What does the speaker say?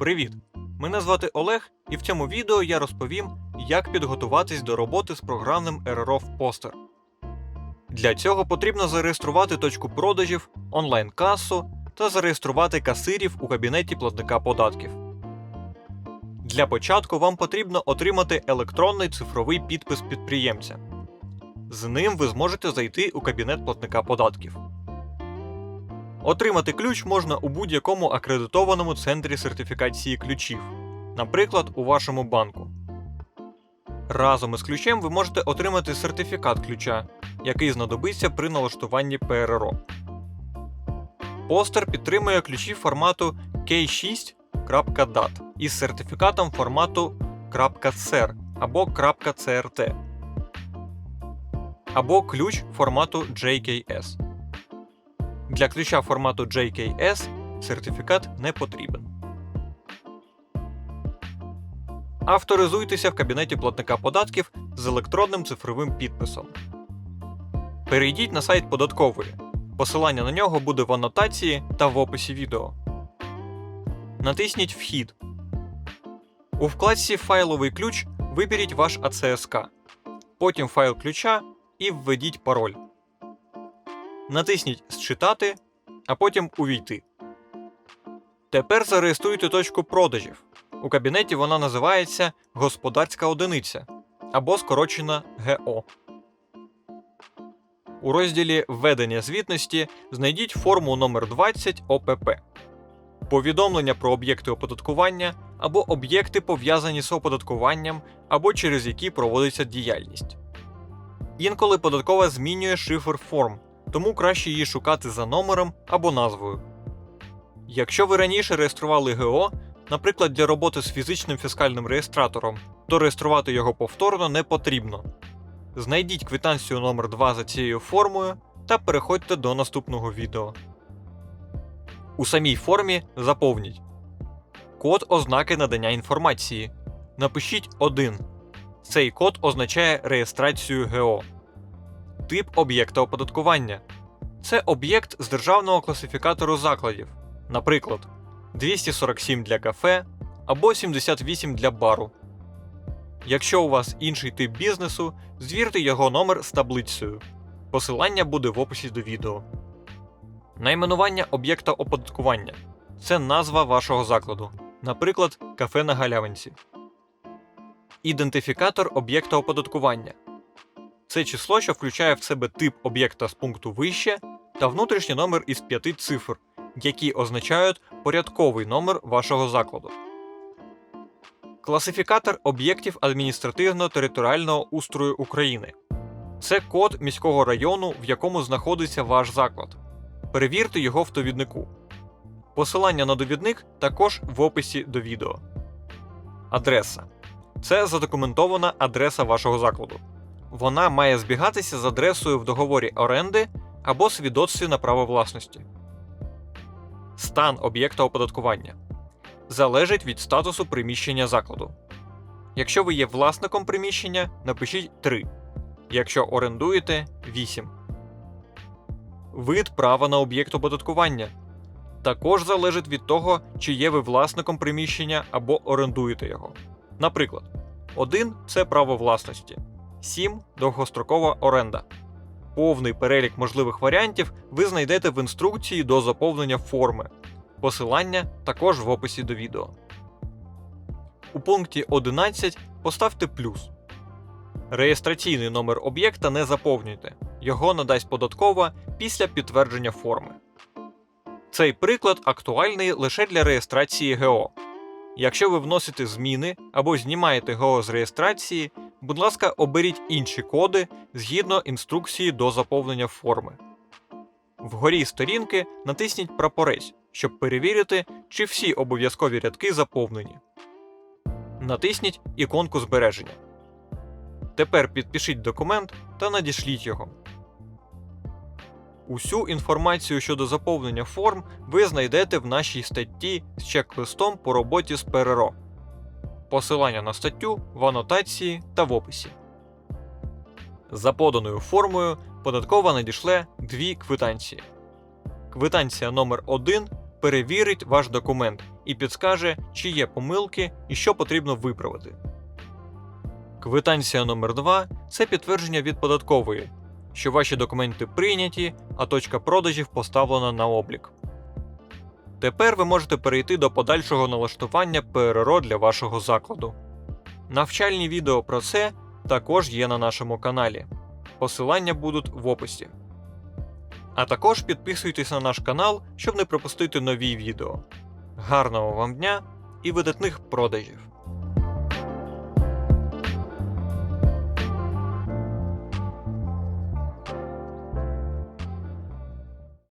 Привіт! Мене звати Олег, і в цьому відео я розповім, як підготуватись до роботи з програмним в Poster. Для цього потрібно зареєструвати точку продажів, онлайн-касу та зареєструвати касирів у кабінеті платника податків. Для початку вам потрібно отримати електронний цифровий підпис підприємця. З ним ви зможете зайти у кабінет платника податків. Отримати ключ можна у будь-якому акредитованому центрі сертифікації ключів, наприклад, у вашому банку. Разом із ключем ви можете отримати сертифікат ключа, який знадобиться при налаштуванні ПРРО. Постер підтримує ключі формату K6.DAT із сертифікатом формату .CER або .CRT або ключ формату JKS. Для ключа формату JKS сертифікат не потрібен. Авторизуйтеся в кабінеті платника податків з електронним цифровим підписом. Перейдіть на сайт податкової. Посилання на нього буде в анотації та в описі відео. Натисніть Вхід. У вкладці Файловий ключ виберіть ваш АЦСК. Потім файл ключа і введіть пароль. Натисніть Зчитати, а потім Увійти. Тепер зареєструйте точку продажів. У кабінеті вона називається Господарська одиниця або скорочена ГО. У розділі Введення звітності знайдіть форму номер 20 ОПП. Повідомлення про об'єкти оподаткування або об'єкти пов'язані з оподаткуванням або через які проводиться діяльність. Інколи податкова змінює шифр форм, тому краще її шукати за номером або назвою. Якщо ви раніше реєстрували ГО, наприклад, для роботи з фізичним фіскальним реєстратором, то реєструвати його повторно не потрібно. Знайдіть квитанцію номер 2 за цією формою та переходьте до наступного відео. У самій формі заповніть код ознаки надання інформації. Напишіть 1. Цей код означає реєстрацію ГО. Тип об'єкта оподаткування. Це об'єкт з державного класифікатору закладів, наприклад, 247 для кафе або 78 для бару. Якщо у вас інший тип бізнесу, звірте його номер з таблицею. Посилання буде в описі до відео. Найменування об'єкта оподаткування це назва вашого закладу, наприклад, кафе на галявинці. Ідентифікатор об'єкта оподаткування це число, що включає в себе тип об'єкта з пункту вище та внутрішній номер із п'яти цифр, які означають порядковий номер вашого закладу. Класифікатор об'єктів адміністративно-територіального устрою України це код міського району, в якому знаходиться ваш заклад. Перевірте його в довіднику. Посилання на довідник також в описі до відео. Адреса це задокументована адреса вашого закладу. Вона має збігатися з адресою в договорі оренди або свідоцтві на право власності. Стан об'єкта оподаткування залежить від статусу приміщення закладу. Якщо ви є власником приміщення, напишіть 3. Якщо орендуєте 8. Вид права на об'єкт оподаткування також залежить від того, чи є ви власником приміщення або орендуєте його. Наприклад, 1 це право власності, 7 довгострокова оренда. Повний перелік можливих варіантів ви знайдете в інструкції до заповнення форми. Посилання також в описі до відео. У пункті 11 поставте плюс. Реєстраційний номер об'єкта не заповнюйте. Його надасть податкова після підтвердження форми. Цей приклад актуальний лише для реєстрації ГО. Якщо ви вносите зміни або знімаєте ГО з реєстрації, будь ласка, оберіть інші коди згідно інструкції до заповнення форми. Вгорі сторінки натисніть прапорець, щоб перевірити, чи всі обов'язкові рядки заповнені. Натисніть іконку збереження. Тепер підпишіть документ та надішліть його. Усю інформацію щодо заповнення форм ви знайдете в нашій статті з чек-листом по роботі з ПРРО. Посилання на статтю в анотації та в описі. За поданою формою податкова надішле дві квитанції. Квитанція номер 1 перевірить ваш документ і підскаже, чи є помилки і що потрібно виправити. Квитанція номер 2 це підтвердження від податкової, що ваші документи прийняті, а точка продажів поставлена на облік. Тепер ви можете перейти до подальшого налаштування ПРРО для вашого закладу. Навчальні відео про це також є на нашому каналі. Посилання будуть в описі. А також підписуйтесь на наш канал, щоб не пропустити нові відео. Гарного вам дня і видатних продажів!